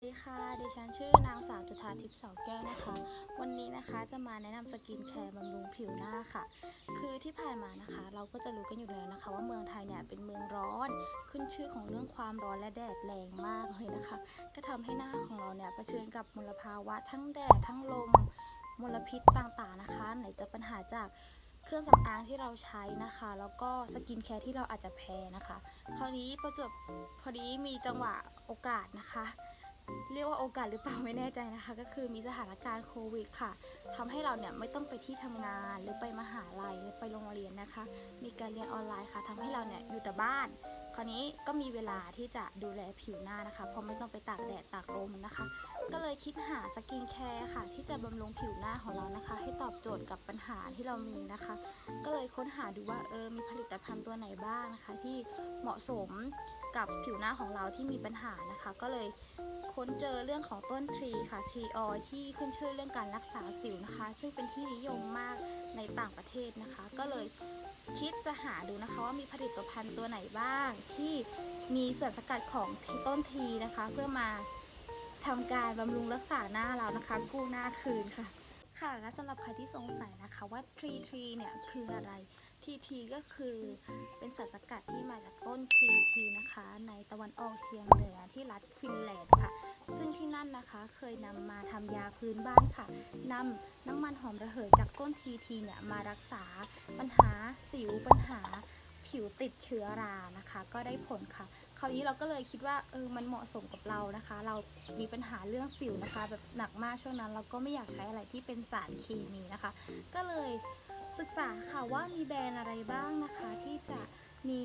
สวัสดีค่ะ ดิฉันชื่อนางสาวจุธาทิพย์เสาแก้วนะคะ วันนี้นะคะจะมาแนะนำสกินแคร์บำรุงผิวหน้าค่ะ คือที่ผ่านมานะคะ เราก็จะรู้กันอยู่แล้วนะคะ ว่าเมืองไทยเนี่ยเป็นเมืองร้อน ขึ้นชื่อของเรื่องความร้อนและแดดแรงมากเลยนะคะ ก็ทำให้หน้าของเราเนี่ยเผชิญกับมลภาวะทั้งแดดทั้งลม มลพิษต่างๆนะคะ ไหนจะปัญหาจากเครื่องสำอางที่เราใช้นะคะ แล้วก็สกินแคร์ที่เราอาจจะแพ้นะคะ คราวนี้ประจวบพอดีมีจังหวะโอกาสนะคะ เรียกว่าโอกาสหรือเปล่าไม่แน่ใจนะคะ ก็คือมีสถานการณ์โควิดค่ะทำให้เราเนี่ยไม่ต้องไปที่ทำงานหรือไปมหาลัยหรือไปโรงเรียนนะคะ มีการเรียนออนไลน์ค่ะทำให้เราเนี่ยอยู่แต่บ้าน คราวนี้ก็มีเวลาที่จะดูแลผิวหน้านะคะ เพราะไม่ต้องไปตากแดดตากลมนะคะ ก็เลยคิดหาสกินแคร์ค่ะ ที่จะบำรุงผิวหน้าของเรานะคะ ให้ตอบโจทย์กับปัญหาที่เรามีนะคะ ก็เลยค้นหาดูว่าเออมีผลิตภัณฑ์ตัวไหนบ้างนะคะ ที่เหมาะสม กับผิวหน้าของเราที่มีปัญหานะคะ ก็เลยค้นเจอเรื่องของต้นทรีค่ะทรีออยที่ขึ้นชื่อเรื่องการรักษาสิวนะคะ ซึ่งเป็นที่นิยมมากในต่างประเทศนะคะ ก็เลยคิดจะหาดูนะคะว่ามีผลิตภัณฑ์ตัวไหนบ้าง ที่มีส่วนสกัดของต้นทีนะคะ เพื่อมาทำการบำรุงรักษาหน้าเรานะคะ กู้หน้าคืนค่ะ ค่ะและสำหรับใครที่สงสัยนะคะว่าทรีทรีเนี่ยคืออะไรทีทีก็คือเป็นสารสกัดที่มาจากต้นทรีทีนะคะ ในตะวันออกเฉียงเหนือที่รัฐควินแลนด์ค่ะ ซึ่งที่นั่นนะคะเคยนำมาทำยาพื้นบ้านค่ะนำน้ำมันหอมระเหยจากต้นทีทีเนี่ยมารักษาปัญหาสิวปัญหา ผิวติดเชื้อรานะคะ ก็ได้ผลค่ะ คราวนี้เราก็เลยคิดว่าเออมันเหมาะสมกับเรานะคะ เรามีปัญหาเรื่องสิวนะคะ แบบหนักมากช่วงนั้น เราก็ไม่อยากใช้อะไรที่เป็นสารเคมีนะคะ ก็เลยศึกษาค่ะว่ามีแบรนด์อะไรบ้างนะคะ ที่จะมี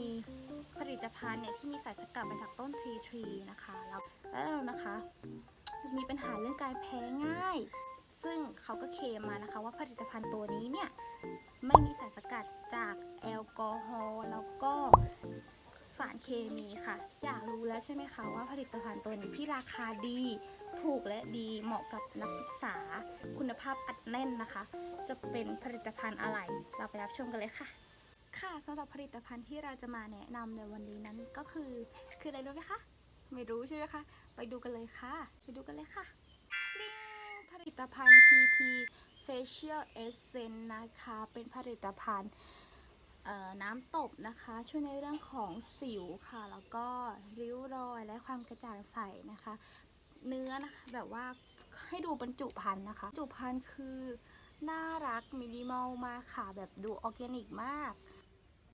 ผลิตภัณฑ์เนี่ยที่มีสารสกัดมาจากต้นทรีทรีนะคะแล้วแล้วเรานะคะ มีปัญหาเรื่องการแพ้ง่าย ซึ่งเขาก็เคลมมานะคะ ว่าผลิตภัณฑ์ตัวนี้เนี่ยไม่มี เคมีค่ะ อยากรู้แล้วใช่ไหมคะว่าผลิตภัณฑ์ตัวนี้ที่ราคาดี ถูกและดีเหมาะกับนักศึกษา คุณภาพอัดแน่นนะคะ จะเป็นผลิตภัณฑ์อะไร เราไปรับชมกันเลยค่ะ ค่ะสำหรับผลิตภัณฑ์ที่เราจะมาแนะนำในวันนี้นั้นก็คือ คืออะไรรู้ไหมคะ ไม่รู้ใช่ไหมคะ ไปดูกันเลยค่ะ ไปดูกันเลยค่ะผลิตภัณฑ์ TT Facial Essence นะคะ เป็นผลิตภัณฑ์ น้ำตบนะคะ ช่วยในเรื่องของสิวค่ะ แล้วก็ริ้วรอยและความกระจ่างใสนะคะ เนื้อนะคะแบบว่าให้ดูบรรจุภัณฑ์นะคะบรรจุภัณฑ์คือน่ารักมินิมอลมากค่ะ แบบดูออร์แกนิกมาก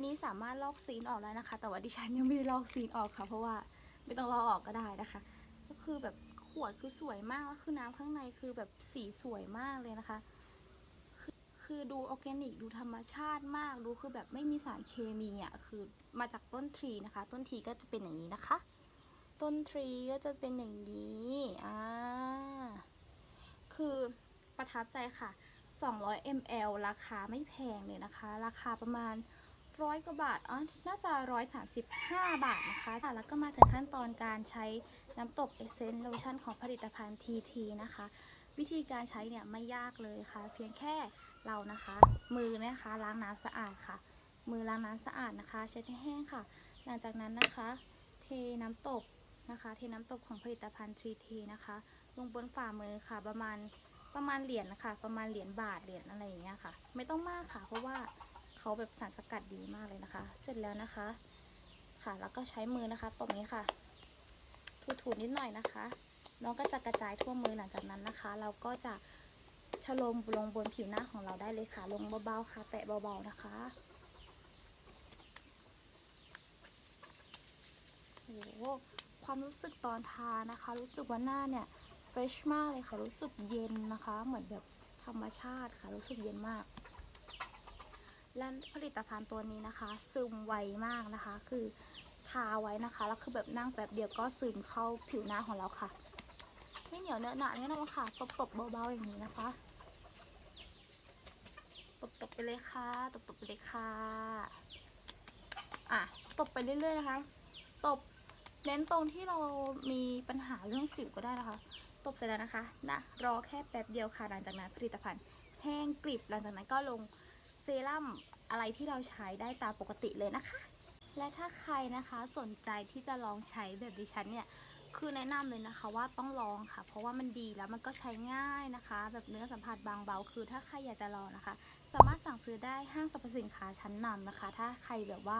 นี้สามารถลอกซีนออกแล้วนะคะ แต่ว่าดิฉันยังไม่ได้ลอกซีนออกค่ะ เพราะว่าไม่ต้องลอกออกก็ได้นะคะ ก็คือแบบขวดคือสวยมากแล้วคือน้ำข้างในคือแบบสีสวยมากเลยนะคะ คือดูออร์แกนิก ดูธรรมชาติมาก ดูคือแบบไม่มีสารเคมีอะ คือมาจากต้นทรีนะคะ ต้นทรีก็จะเป็นอย่างนี้นะคะ ต้นทรีก็จะเป็นอย่างนี้ อ่า คือประทับใจค่ะ 200 ml ราคาไม่แพงเลยนะคะ ราคาประมาณร้อยกว่าบาท อ๋อ น่าจะร้อยสามสิบห้าบาทนะคะค่ะแล้วก็มาถึงขั้นตอนการใช้น้ำตบเอเซนต์โลชั่นของผลิตภัณฑ์ TT นะคะ วิธีการใช้เนี่ยไม่ยากเลยค่ะ เพียงแค่เรานะคะ มือนะคะล้างน้ำสะอาดค่ะ มือล้างน้ำสะอาดนะคะ เช็ดให้แห้งค่ะ หลังจากนั้นนะคะ เทน้ำตบนะคะเทน้ำตบของผลิตภัณฑ์ TT นะคะ ลงบนฝ่ามือค่ะ ประมาณประมาณเหรียญนะคะ ประมาณเหรียญบาทเหรียญอะไรอย่างเงี้ยค่ะ ไม่ต้องมากค่ะ เพราะว่าเขาแบบสารสกัดดีมากเลยนะคะ เสร็จแล้วนะคะค่ะ แล้วก็ใช้มือนะคะตบนี้ค่ะ ถูๆนิดหน่อยนะคะ น้องก็จะกระจายทั่วมือหลังจากนั้นนะคะ เราก็จะชโลมลงบนผิวหน้าของเราได้เลยค่ะ ลงเบาๆค่ะ แตะเบาๆนะคะโอ้โหความรู้สึกตอนทานะคะ รู้สึกว่าหน้าเนี่ยเฟรชมากเลยค่ะ รู้สึกเย็นนะคะ เหมือนแบบธรรมชาติค่ะ รู้สึกเย็นมาก และผลิตภัณฑ์ตัวนี้นะคะ ซึมไวมากนะคะ คือทาไว้นะคะ แล้วคือแบบนั่งแบบเดียวก็ซึมเข้าผิวหน้าของเราค่ะ ไม่เหนียวเนอะหนะแน่นอนค่ะตบๆเบาๆอย่างนี้นะคะตบๆไปเลยค่ะตบๆไปเลยค่ะอะตบไปเรื่อยๆนะคะตบเน้นตรงที่เรามีปัญหาเรื่องสิวก็ได้นะคะ ตบเสร็จแล้วนะคะนะรอแค่แป๊บเดียวค่ะหลังจากนั้นผลิตภัณฑ์แห้งกริบหลังจากนั้นก็ลงเซรั่มอะไรที่เราใช้ได้ตามปกติเลยนะคะ และถ้าใครนะคะสนใจที่จะลองใช้แบบดิฉันเนี่ย คือแนะนำเลยนะคะว่าต้องลองค่ะ เพราะว่ามันดีแล้วมันก็ใช้ง่ายนะคะ แบบเนื้อสัมผัสบางเบา คือถ้าใครอยากจะลองนะคะ สามารถสั่งซื้อได้ห้างสรรพสินค้าชั้นนำนะคะ ถ้าใครแบบว่า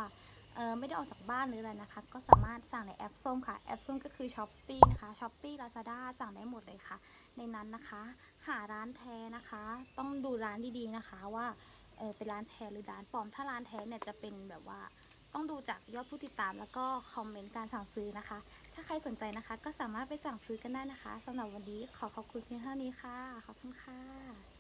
เออไม่ได้ออกจากบ้านหรืออะไรนะคะ ก็สามารถสั่งในแอปส้มค่ะ แอปส้มก็คือ s h อ p e e นะคะ s h อ p e e Lazada สั่งได้หมดเลยค่ะ ในนั้นนะคะ หาร้านแท้นะคะ ต้องดูร้านดีๆนะคะว่าเออเป็นร้านแท้หรือร้านปลอมถ้าร้านแท้เนี่ยจะเป็นแบบว่า ต้องดูจากยอดผู้ติดตามแล้วก็คอมเมนต์การสั่งซื้อนะคะ ถ้าใครสนใจนะคะ ก็สามารถไปสั่งซื้อกันได้นะคะสำหรับวันนี้ขอขอบคุณเพียงเท่านี้ค่ะ ขอบคุณค่ะ